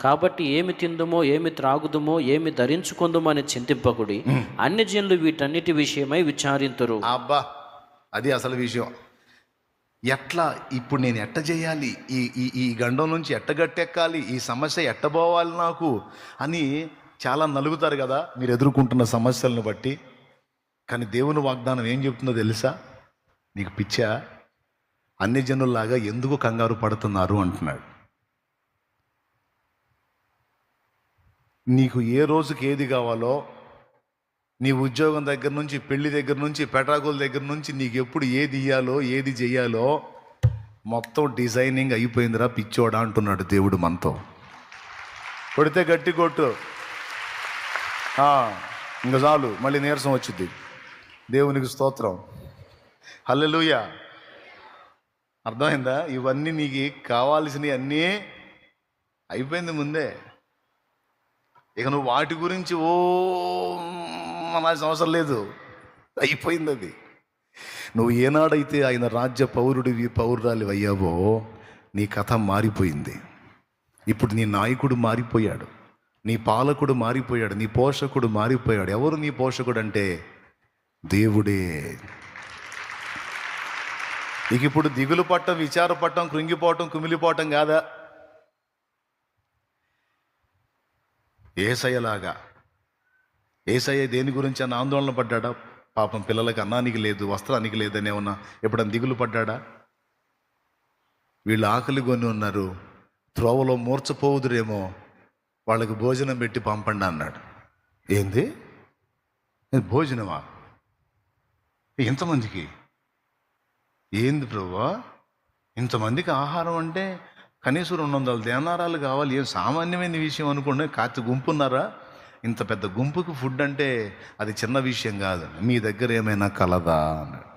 కాబట్టి ఏమి తిందుమో ఏమి త్రాగుదుమో ఏమి ధరించుకుందుమో అని చింతింపకుడి అన్ని జనులు వీటన్నిటి విషయమై విచారింతురు. అబ్బా అది అసలు విషయం. ఎట్లా ఇప్పుడు నేను ఎట్ట చేయాలి? ఈ ఈ ఈ గండం నుంచి ఎట్ట గట్టెక్కాలి? ఈ సమస్య ఎట్టబోవాలి నాకు? అని చాలా నలుగుతారు కదా మీరు ఎదుర్కొంటున్న సమస్యలను బట్టి. కానీ దేవుని వాగ్దానం ఏం చెప్తుందో తెలుసా? నీకు పిచ్చా? అన్ని జనుల్లాగా ఎందుకు కంగారు పడుతున్నారు అంటున్నాడు. నీకు ఏ రోజుకి ఏది కావాలో నీ ఉద్యోగం దగ్గర నుంచి పెళ్ళి దగ్గర నుంచి పెటాకుల దగ్గర నుంచి నీకు ఎప్పుడు ఏది ఇయ్యాలో ఏది చెయ్యాలో మొత్తం డిజైనింగ్ అయిపోయిందిరా పిచ్చోడా అంటున్నాడు దేవుడు మనతో. కొడితే గట్టి కొట్టు. ఇంకా ఇంక చాలు మళ్ళీ నీరసం వచ్చింది దేవునికి స్తోత్రం. హల్లెలూయ. అర్థమైందా? ఇవన్నీ నీకు కావాల్సినవి అన్నీ అయిపోయింది ముందే. ఇక నువ్వు వాటి గురించి ఓ అనాల్సిన అవసరం లేదు. అయిపోయింది అది. నువ్వు ఏనాడైతే ఆయన రాజ్య పౌరుడివి పౌరురాలి అయ్యావో నీ కథ మారిపోయింది. ఇప్పుడు నీ నాయకుడు మారిపోయాడు. నీ పాలకుడు మారిపోయాడు. నీ పోషకుడు మారిపోయాడు. ఎవరు నీ పోషకుడు అంటే దేవుడే. ఇక ఇప్పుడు దిగులు పట్టం విచారపట్టం కృంగిపోవటం కుమిలిపోవటం కాదా? ఏసయ్యలాగా. ఏసయ్య దేని గురించి అన్న ఆందోళన పడ్డాడా? పాపం పిల్లలకి అన్నానికి లేదు వస్త్రానికి లేదని ఏమన్నా ఎప్పుడన్నా దిగులు పడ్డాడా? వీళ్ళు ఆకలి కొని ఉన్నారు త్రోవలో మూర్చపోవుదురేమో వాళ్ళకి భోజనం పెట్టి పంపండి అన్నాడు. ఏంది? భోజనమా? ఎంతమందికి ఏంది ప్రభువా ఇంతమందికి ఆహారం అంటే కనీసం రెండు వందల దేనారాలు కావాలి. ఏం సామాన్యమైన విషయం అనుకోండి. కాచి గుంపున్నారా? ఇంత పెద్ద గుంపుకి ఫుడ్ అంటే అది చిన్న విషయం కాదు. మీ దగ్గర ఏమైనా కలదా? అన్నాడు.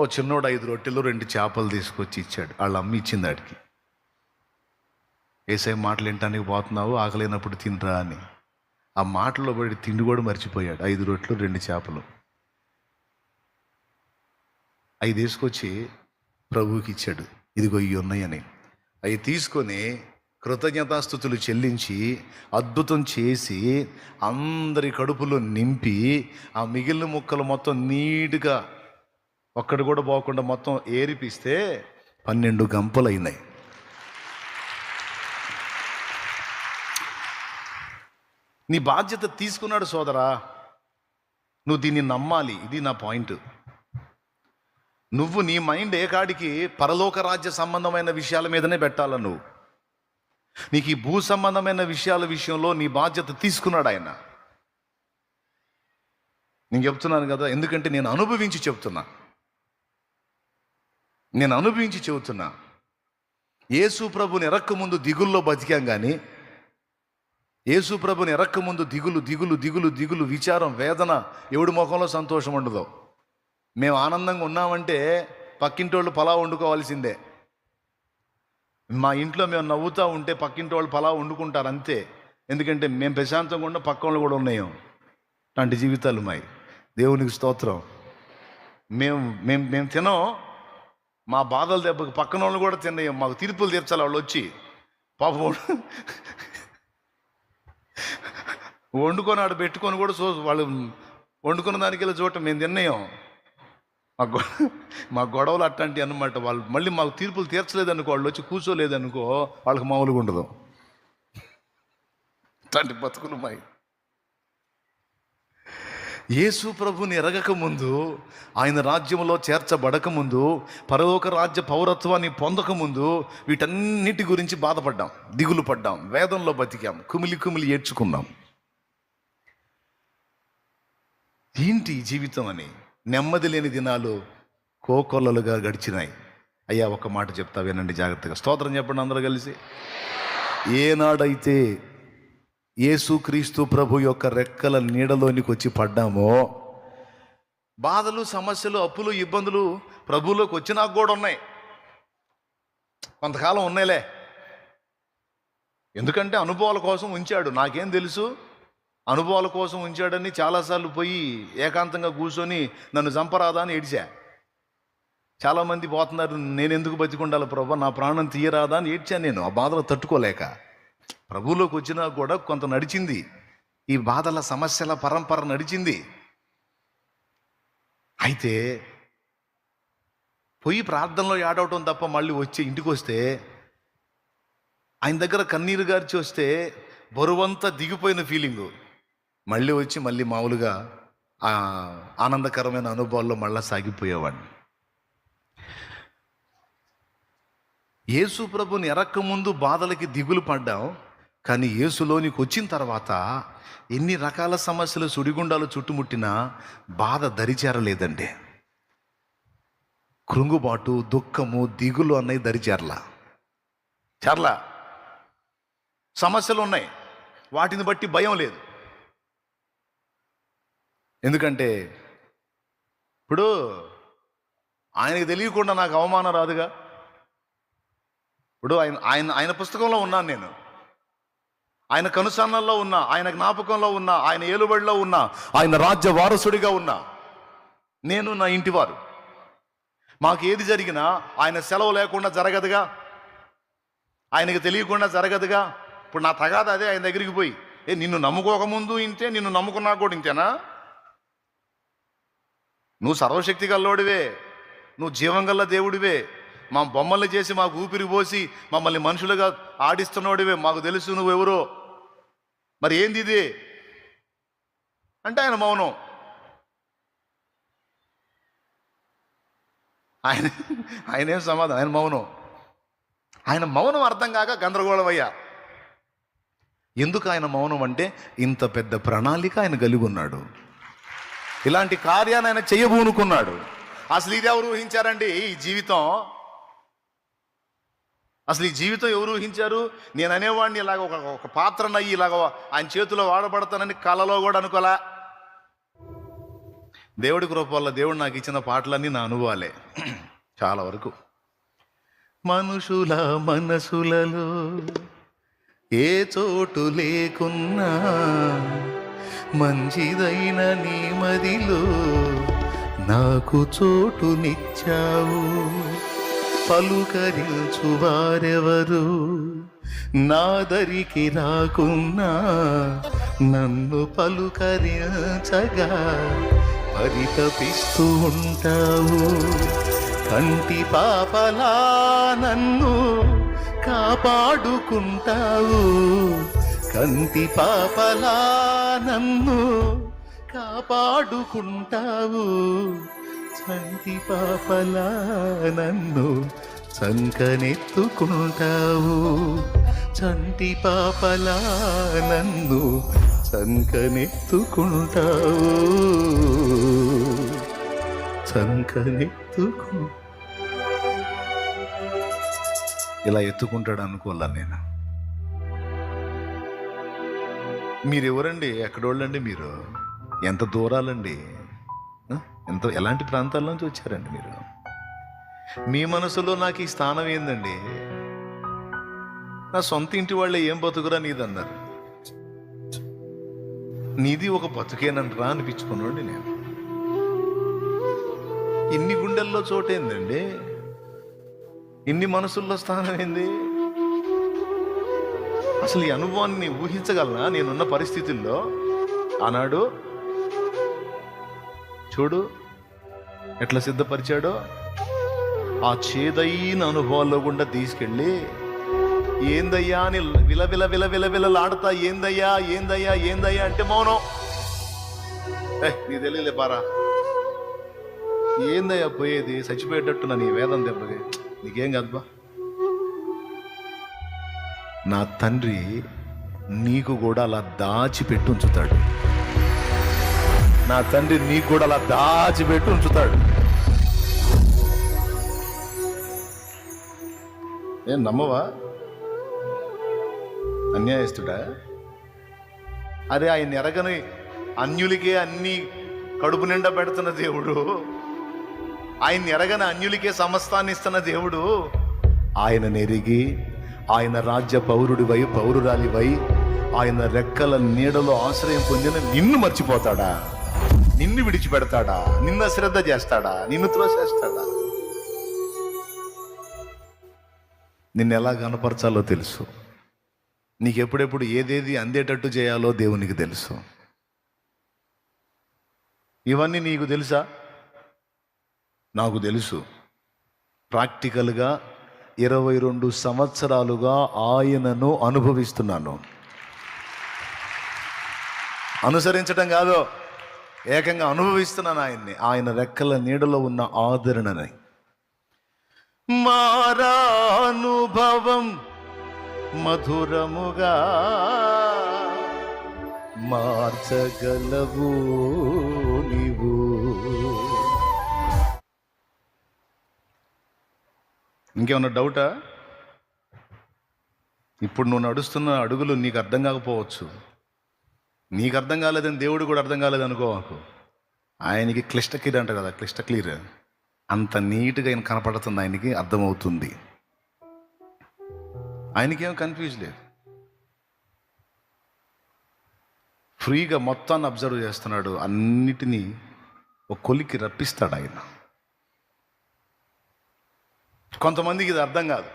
ఓ చిన్నోడు ఐదు రొట్టెలు రెండు చేపలు తీసుకొచ్చి ఇచ్చాడు. వాళ్ళ అమ్మ ఇచ్చింది ఆడికి. ఏసే మాటలు వినటానికి పోతున్నావు? ఆకలేనప్పుడు తినరా అని. ఆ మాటలో పడి తిండి కూడా మర్చిపోయాడు. ఐదు రొట్టెలు రెండు చేపలు. అవి తీసుకొచ్చి ప్రభువుకి ఇచ్చాడు. ఇదిగో ఇవి ఉన్నాయని. అవి తీసుకొని కృతజ్ఞతాస్థుతులు చెల్లించి అద్భుతం చేసి అందరి కడుపులో నింపి ఆ మిగిలిన ముక్కలు మొత్తం నీట్గా ఒక్కడు కూడా పోకుండా మొత్తం ఏరిపిస్తే పన్నెండు గంపలు అయినాయి నీ బాధ్యత తీసుకున్నాడు సోదరా. నువ్వు దీన్ని నమ్మాలి. ఇది నా పాయింట్. నువ్వు నీ మైండ్ ఏ కాడికి పరలోక రాజ్య సంబంధమైన విషయాల మీదనే పెట్టాల నువ్వు? నీకు ఈ భూ సంబంధమైన విషయాల విషయంలో నీ బాధ్యత తీసుకున్నాడు ఆయన. నేను చెప్తున్నాను కదా ఎందుకంటే నేను అనుభవించి చెప్తున్నా. నేను అనుభవించి చెబుతున్నా. యేసు ప్రభుని ఎరక్క ముందు దిగుల్లో బతికాం కానీ యేసు ప్రభుని ఎరక్క ముందు దిగులు దిగులు దిగులు దిగులు విచారం వేదన ఎవడి ముఖంలో సంతోషం ఉండదు? మేము ఆనందంగా ఉన్నామంటే పక్కింటోళ్ళు పలావ్ వండుకోవాల్సిందే. మా ఇంట్లో మేము నవ్వుతూ ఉంటే పక్కింటి వాళ్ళు పలావ్ వండుకుంటారు అంతే. ఎందుకంటే మేము ప్రశాంతంగా ఉన్న పక్క వాళ్ళు కూడా ఉన్నాయం. అలాంటి జీవితాలు మాయి. దేవునికి స్తోత్రం. మేము మేము మేము తినం మా బాధలు దెబ్బకి పక్కన వాళ్ళు కూడా తిన్నాం మాకు తీర్పులు తీర్చాలి వాళ్ళు వచ్చి. పాపం వండుకొని ఆడ పెట్టుకొని కూడా చూ వాళ్ళు వండుకున్న దానికి వెళ్ళి చూడటం మేము తిన్నాం మా గొ మా గొడవలు అట్లాంటివి అన్నమాట. వాళ్ళు మళ్ళీ మాకు తీర్పులు తీర్చలేదనుకో వాళ్ళు వచ్చి కూర్చోలేదనుకో వాళ్ళకి మామూలుగా ఉండదు. అట్లాంటి బతుకులు మాయి. యేసు ప్రభుని ఎరగక ముందు ఆయన రాజ్యంలో చేర్చబడక ముందు పరలోక రాజ్య పౌరత్వాన్ని పొందక ముందు వీటన్నిటి గురించి బాధపడ్డాం. దిగులు పడ్డాం. వేదంలో బతికాం. కుమిలి కుమిలి ఏడ్చుకున్నాం. ఏంటి జీవితం అని? నెమ్మది లేని దినాలు కోకొల్లలుగా గడిచినాయి. అయ్యా ఒక మాట చెప్తా వినండి జాగ్రత్తగా. స్తోత్రం చెప్పండి అందరూ కలిసి. ఏనాడైతే యేసుక్రీస్తు ప్రభు యొక్క రెక్కల నీడలోనికి వచ్చి పడ్డామో బాధలు సమస్యలు అప్పులు ఇబ్బందులు ప్రభువులోకి వచ్చినాక కూడా ఉన్నాయి. కొంతకాలం ఉన్నాయిలే. ఎందుకంటే అనుభవాల కోసం ఉంచాడు. నాకేం తెలుసు? అనుభవాల కోసం ఉంచాడని చాలాసార్లు పోయి ఏకాంతంగా కూర్చొని నన్ను చంపరాదా అని ఏడ్చా. చాలామంది పోతున్నారు నేను ఎందుకు బతికుండాలి ప్రభా? నా ప్రాణం తీయరాదా? అని ఏడ్చాను నేను. ఆ బాధలు తట్టుకోలేక. ప్రభువులోకి వచ్చినా కూడా కొంత నడిచింది. ఈ బాధల సమస్యల పరంపర నడిచింది. అయితే పోయి ప్రార్థనలో ఏడవటం తప్ప మళ్ళీ వచ్చి ఇంటికి వస్తే ఆయన దగ్గర కన్నీరు గార్చి వస్తే బరువంతా దిగిపోయిన ఫీలింగు. మళ్ళీ వచ్చి మళ్ళీ మామూలుగా ఆనందకరమైన అనుభవాల్లో మళ్ళా సాగిపోయేవాడిని. యేసు ప్రభుని ఎరక్కముందు బాధలకి దిగులు పడ్డాం కానీ యేసులోనికి వచ్చిన తర్వాత ఎన్ని రకాల సమస్యలు సుడిగుండాలు చుట్టుముట్టినా బాధ దరిచేరలేదండి. కృంగుబాటు దుఃఖము దిగులు అన్నవి దరిచేరలా. చేరలా. సమస్యలు ఉన్నాయి. వాటిని బట్టి భయం లేదు. ఎందుకంటే ఇప్పుడు ఆయనకి తెలియకుండా నాకు అవమానం రాదుగా. ఇప్పుడు ఆయన ఆయన ఆయన పుస్తకంలో ఉన్నాను నేను. ఆయన కనుసన్నల్లో ఉన్నా ఆయన జ్ఞాపకంలో ఉన్నా ఆయన ఏలుబడిలో ఉన్నా ఆయన రాజ్య వారసుడిగా ఉన్నా నేను నా ఇంటివారు. మాకు ఏది జరిగినా ఆయన సెలవు లేకుండా జరగదుగా. ఆయనకి తెలియకుండా జరగదుగా. ఇప్పుడు నా తగాద అదే ఆయన దగ్గరికి పోయి ఏ నిన్ను నమ్ముకోకముందు ఇంతే నిన్ను నమ్ముకున్నా కూడా ఇంతేనా? నువ్వు సర్వశక్తి గల్లోడివే. నువ్వు జీవం గల్ల దేవుడివే. మా బొమ్మల్ని చేసి మాకు ఊపిరి పోసి మమ్మల్ని మనుషులుగా ఆడిస్తున్నోడివే. మాకు తెలుసు నువ్వెవరో. మరి ఏంది ఇది? అంటే ఆయన మౌనం. ఆయన ఆయన ఏం సమాధానం? ఆయన మౌనం. ఆయన మౌనం అర్థం కాక గందరగోళం అయ్యా ఎందుకు ఆయన మౌనం అంటే ఇంత పెద్ద ప్రణాళిక ఆయన కలిగి ఉన్నాడు. ఇలాంటి కార్యాన్ని ఆయన చేయబూనుకున్నాడు. అసలు ఇది ఎవరు ఊహించారండి? ఈ జీవితం. అసలు ఈ జీవితం ఎవరు ఊహించారు? నేను అనేవాడిని ఇలాగ ఒక ఒక పాత్రనయ్యి ఇలాగ ఆయన చేతిలో వాడబడతానని కలలో కూడా అనుకోలే. దేవుడి కృప వల్ల దేవుడు నాకు ఇచ్చిన పాటలన్నీ నా అనుభవాలే. చాలా వరకు. మనుషుల మనసులలో ఏ చోటు లేకున్నా మంచిదైన నీ మదిలో నాకు చోటునిచ్చావు పలుకరించు వారెవరు? నాదరికి రాకున్నా నన్ను పలుకరించగా పరితపిస్తూ ఉంటావు. కంటి పాపలా నన్ను కాపాడుకుంటావు. కంటి పాపలా నన్ను కాపాడుకుంటావు. చంటి పాపలా నన్ను చంకనెత్తుకుంటావు. చంటి పాపలా నన్ను చంకనెత్తుకుంటావు. చంకనెత్తుకు ఇలా ఎత్తుకుంటాడు అనుకోవాలా నేను? మీరెవరండి? ఎక్కడోళ్ళండి మీరు? ఎంత దూరాలండి? ఎంత ఎలాంటి ప్రాంతాల నుంచి వచ్చారండి మీరు? మీ మనసులో నాకు ఈ స్థానం ఏందండి? నా సొంత ఇంటి వాళ్ళే ఏం బతుకురా నీదన్నారు. నీది ఒక బతుకేనంటరా అనిపించుకున్నాండి నేను. ఇన్ని గుండెల్లో చోటేందండి? ఇన్ని మనసుల్లో స్థానం ఏంది అసలు ఈ అనుభవాన్ని ఊహించగలనా? నేనున్న పరిస్థితుల్లో. ఆనాడు చూడు ఎట్లా సిద్ధపరిచాడో. ఆ చేదైన అనుభవాల్లో గుండా తీసుకెళ్ళి ఏందయ్యా అని విలవిల విల విల విలలాడతా ఏందయ్యా ఏందయ్యా ఏందయ్యా అంటే మౌనం. ఏ నీ తెలియలే పారా ఏందయ్యా పోయేది? చచ్చిపోయేటట్టు నా నీ వేదం దెబ్బకి. నీకేం కాదుబా నా తండ్రి నీకు కూడా అలా దాచిపెట్టి ఉంచుతాడు. నా తండ్రి నీకు కూడా అలా దాచిపెట్టి ఉంచుతాడు. ఏం నమ్మవా? అన్యాయస్తుడా? అదే ఆయన ఎరగని అన్యులకే అన్ని కడుపు నిండా పెడుతున్న దేవుడు. ఆయన ఎరగని అన్యులకే సమస్తాన్ని ఇస్తున్న దేవుడు. ఆయన నెరిగి ఆయన రాజ్య పౌరుడివై పౌరురాలివై ఆయన రెక్కల నీడలో ఆశ్రయం పొందిన నిన్ను మర్చిపోతాడా? నిన్ను విడిచిపెడతాడా? నిన్ను అశ్రద్ధ చేస్తాడా? నిన్ను త్రోసేస్తాడా నిన్ను ఎలా కనపరచాలో తెలుసు. నీకు ఎప్పుడెప్పుడు ఏదేది అందేటట్టు చేయాలో దేవునికి తెలుసు. ఇవన్నీ నీకు తెలుసా? నాకు తెలుసు. ప్రాక్టికల్గా ఇరవై రెండు సంవత్సరాలుగా ఆయనను అనుభవిస్తున్నాను. అనుసరించడం కాదు ఏకంగా అనుభవిస్తున్నాను ఆయన్ని. ఆయన రెక్కల నీడలో ఉన్న ఆదరణని. మారానుభవం మధురముగా మార్చగలవు నీవు. ఇంకేమన్నా డౌటా? ఇప్పుడు నువ్వు నడుస్తున్న అడుగులు నీకు అర్థం కాకపోవచ్చు. నీకు అర్థం కాలేదని దేవుడు కూడా అర్థం కాలేదు అనుకోవాకు ఆయనకి క్లిష్ట క్లియర్ అంట కదా క్లిష్ట క్లియర్. అంత నీట్గా ఆయన కనపడుతుంది ఆయనకి అర్థమవుతుంది. ఆయనకేం కన్ఫ్యూజ్ లేదు. ఫ్రీగా మొత్తాన్ని అబ్జర్వ్ చేస్తున్నాడు అన్నిటినీ ఒక కొలికి రప్పిస్తాడు ఆయన. కొంతమందికి ఇది అర్థం కాదు.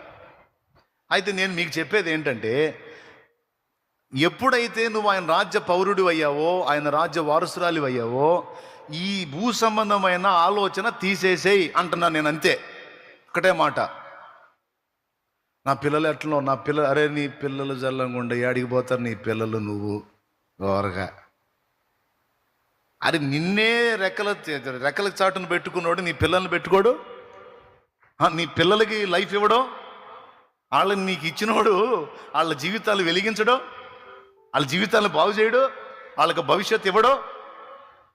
అయితే నేను మీకు చెప్పేది ఏంటంటే ఎప్పుడైతే నువ్వు ఆయన రాజ్య పౌరుడు అయ్యావో ఆయన రాజ్య వారసురాలి అయ్యావో ఈ భూ సంబంధమైన ఆలోచన తీసేసేయి అంటున్నాను నేను అంతే. ఒకటే మాట. నా పిల్లలు ఎట్లనో నా పిల్లలు అరే నీ పిల్లలు జల్లంగుండ ఏడికి పోతారు నీ పిల్లలు నువ్వు. ఘోరగా. అరే నిన్నే రెక్కల రెక్కల చాటును పెట్టుకున్నాడు నీ పిల్లల్ని పెట్టుకోడు? నీ పిల్లలకి లైఫ్ ఇవ్వడం వాళ్ళని నీకు ఇచ్చినోడు వాళ్ళ జీవితాలు వెలిగించడం వాళ్ళ జీవితాలను బాగు చేయడం వాళ్ళకి భవిష్యత్తు ఇవ్వడం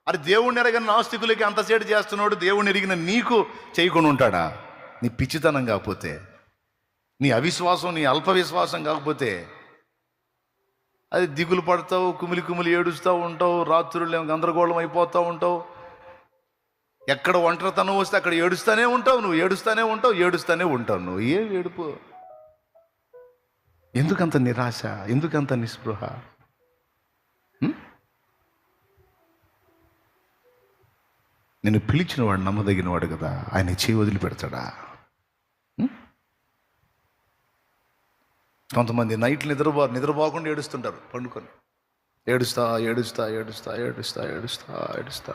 అది దేవుణ్ణి ఎరగని నాస్తికులకి అంతసేటు చేస్తున్నాడు దేవుణ్ణి ఎరిగిన నీకు చేయకుండా ఉంటాడా? నీ పిచ్చితనం కాకపోతే నీ అవిశ్వాసం నీ అల్ప విశ్వాసం కాకపోతే అది దిగులు పడతావు కుమిలి కుమిలి ఏడుస్తూ ఉంటావు రాత్రులు ఏమో గందరగోళం అయిపోతూ ఉంటావు ఎక్కడ ఒంటరితనం వస్తే అక్కడ ఏడుస్తూనే ఉంటావు నువ్వు ఏడుస్తూనే ఉంటావు ఏడుస్తూనే ఉంటావు నువ్వు. ఏం ఏడుపు? ఎందుకంత నిరాశ? ఎందుకంత నిస్పృహ? నేను పిలిచిన వాడు నమ్మదగిన వాడు కదా ఆయన చేయి వదిలిపెడతాడా? కొంతమంది నైట్లు నిద్రపో నిద్రపోకుండా ఏడుస్తుంటారు పండుకొని. ఏడుస్తా ఏడుస్తా ఏడుస్తా ఏడుస్తా ఏడుస్తా ఏడుస్తా.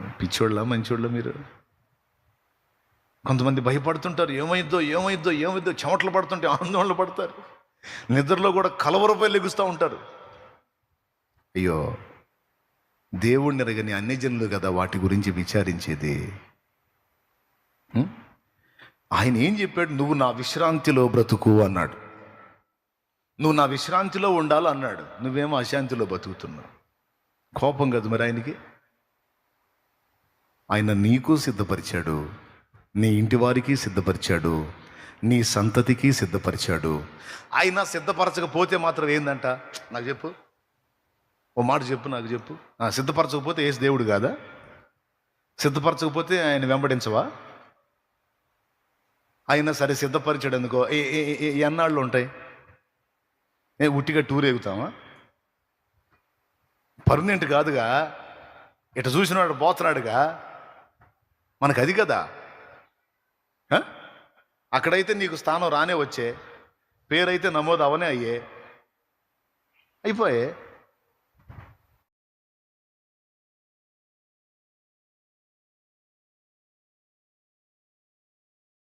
పిచ్చోళ్ళ మంచోళ్ళ మీరు? కొంతమంది భయపడుతుంటారు. ఏమైద్దో ఏమైద్దో ఏమైద్దో చెమటలు పడుతుంటే ఆందోళన పడతారు. నిద్రలో కూడా కలవరపై లెగుస్తూ ఉంటారు. అయ్యో దేవుణ్ణి ఎరగని అన్ని జనులు కదా వాటి గురించి విచారించేది? ఆయన ఏం చెప్పాడు? నువ్వు నా విశ్రాంతిలో బ్రతుకు అన్నాడు. నువ్వు నా విశ్రాంతిలో ఉండాలన్నాడు నువ్వేమో అశాంతిలో బతుకుతున్నావు. కోపం కదా మరి ఆయనకి? ఆయన నీకు సిద్ధపరిచాడు. నీ ఇంటి వారికి సిద్ధపరిచాడు. నీ సంతతికి సిద్ధపరిచాడు. ఆయన సిద్ధపరచకపోతే మాత్రం ఏందంట? నాకు చెప్పు. ఓ మాట చెప్పు నాకు చెప్పు. సిద్ధపరచకపోతే ఏసు దేవుడు కాదా? సిద్ధపరచకపోతే ఆయన వెంబడించవా? అయినా సరే సిద్ధపరిచాడు ఎందుకో? ఏ ఏ- ఏ- ఎన్నాళ్ళు ఉంటాయి? ఏ ఉట్టిగా టూర్ ఎగుతామా పర్మనెంట్ కాదుగా. ఇట చూసినాడు పోతున్నాడుగా. మనకు అది కదా అక్కడైతే నీకు స్థానం రానే వచ్చే పేరైతే నమోదు అవనే అయ్యే. అయిపోయే.